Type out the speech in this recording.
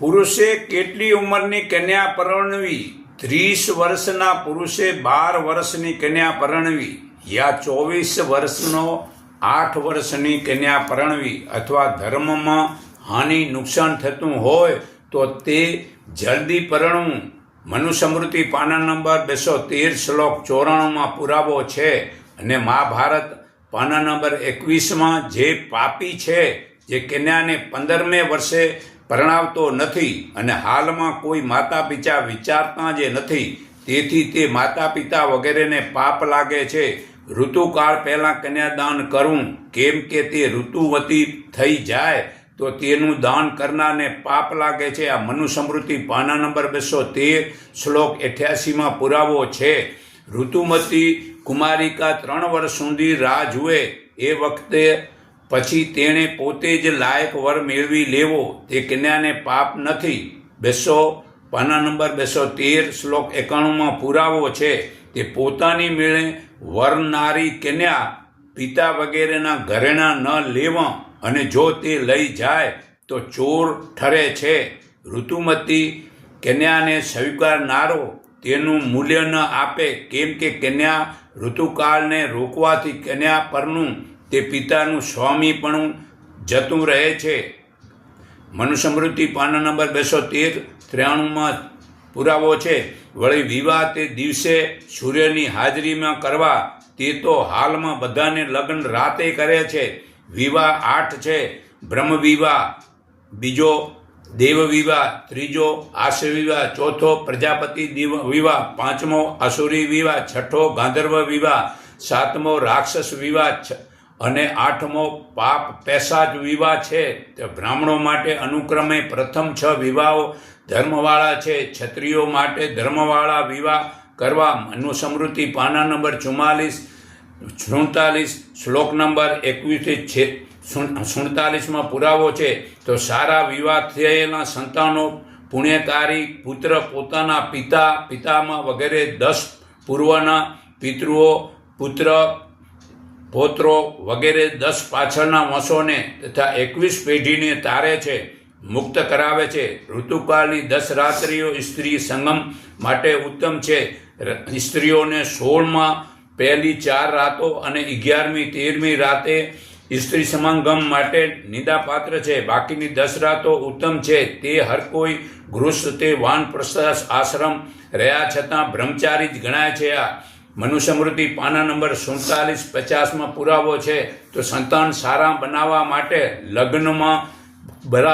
પુરુષે કેટલી ઉંમરની કન્યા પરણવી? ત્રીસ વર્ષના પુરુષે બાર વર્ષની કન્યા પરણવી યા ચોવીસ વર્ષનો આઠ વર્ષની કન્યા પરણવી? અથવા ધર્મમાં હાનિ નુકસાન થતું હોય તો તે જલ્દી પરણવું. મનુસ્મૃતિ પાના નંબર બેસો તેર શ્લોક ચોરાણુંમાં પુરાવો છે અને મહાભારત પાના નંબર એકવીસમાં જે પાપી છે, જે કન્યાને પંદરમે વર્ષે પરણાવતો નથી અને હાલમાં કોઈ માતા પિતા વિચારતા જે નથી, તેથી તે માતા પિતા વગેરેને પાપ લાગે છે. ઋતુકાળ પહેલાં કન્યાદાન કરવું કેમ કે તે ઋતુવતી થઈ જાય, તો તેનું દાન કરનારને પાપ લાગે છે. આ મનુસ્મૃતિ પાના નંબર બસો તેર, શ્લોક અઠ્યાસીમાં પુરાવો છે. ઋતુમતી કુમારિકા ત્રણ વર્ષ સુધી રાહ જુએ, એ વખતે પછી તેણે પોતે જ લાયક વર મેળવી લેવો. તે કન્યાને પાપ નથી. બેસો, પાના નંબર બેસો તેર, શ્લોક એકાણુંમાં પુરાવો છે. તે પોતાની મેળે વરનારી કન્યા પિતા વગેરેના ઘરેણા ન લેવા અને જો તે લઈ જાય તો ચોર ઠરે છે. ઋતુમતી કન્યાને સ્વીકારનારો તેનું મૂલ્ય ન આપે. કેમ કે કન્યા ઋતુકાળને રોકવાથી કન્યા પરનું તે પિતાનું સ્વામીપણું જતું રહે છે. મનુસ્મૃતિ પાના નંબર બસો તેર ત્રાણુંમાં પુરાવો છે, વળી વિવાહ તે દિવસે સૂર્યની હાજરીમાં કરવા, તે તો હાલમાં બધાને લગ્ન રાતે કરે છે. વિવાહ આઠ છે, બ્રહ્મ વિવાહ, બીજો દેવ વિવાહ, ત્રીજો આશ વિવાહ, ચોથો પ્રજાપતિ વિવાહ, પાંચમો અસુરી વિવાહ, છઠ્ઠો ગાંધર્વ વિવાહ, સાતમો રાક્ષસ વિવાહ અને આઠમો પાપ પેશાચ વિવાહ છે. તે બ્રાહ્મણો માટે અનુક્રમે પ્રથમ છ વિવાહો ધર્મવાળા છે. ક્ષત્રિયો માટે ધર્મવાળા વિવાહ કરવા મનુસ્મૃતિ પાના નંબર ચુમ્માલીસ, સુડતાલીસ, શ્લોક નંબર એકવીસથી છે. સુડતાલીસમાં પુરાવો છે. તો સારા વિવાહ થયેલા સંતાનો, પુણ્યકારી પુત્ર પોતાના પિતા, પિતામાં વગેરે દસ પૂર્વના પિતૃઓ, પુત્ર પૌત્રો વગેરે દસ પાછળના વંશોને તથા એકવીસ પેઢીને તારે છે, મુક્ત કરાવે છે. ઋતુકાળની દસ રાત્રિઓ સ્ત્રી સંગમ માટે ઉત્તમ છે. સ્ત્રીઓને સોળમાં પહેલી ચાર રાતો અને અગિયારમી તેરમી રાતે સ્ત્રી સમાગમ માટે નિંદાપાત્ર છે. બાકીની દસ રાતો ઉત્તમ છે. તે હર કોઈ ગૃહસ્થ તે વાનપ્રસ્થાસ આશ્રમ રહ્યા છતાં બ્રહ્મચારી જ ગણાય છે આ. મનુસ્મૃતિ પાના નંબર સુડતાલીસ પચાસમાં પુરાવો છે તો સંતાન સારા બનાવવા માટે લગ્નમાં બરા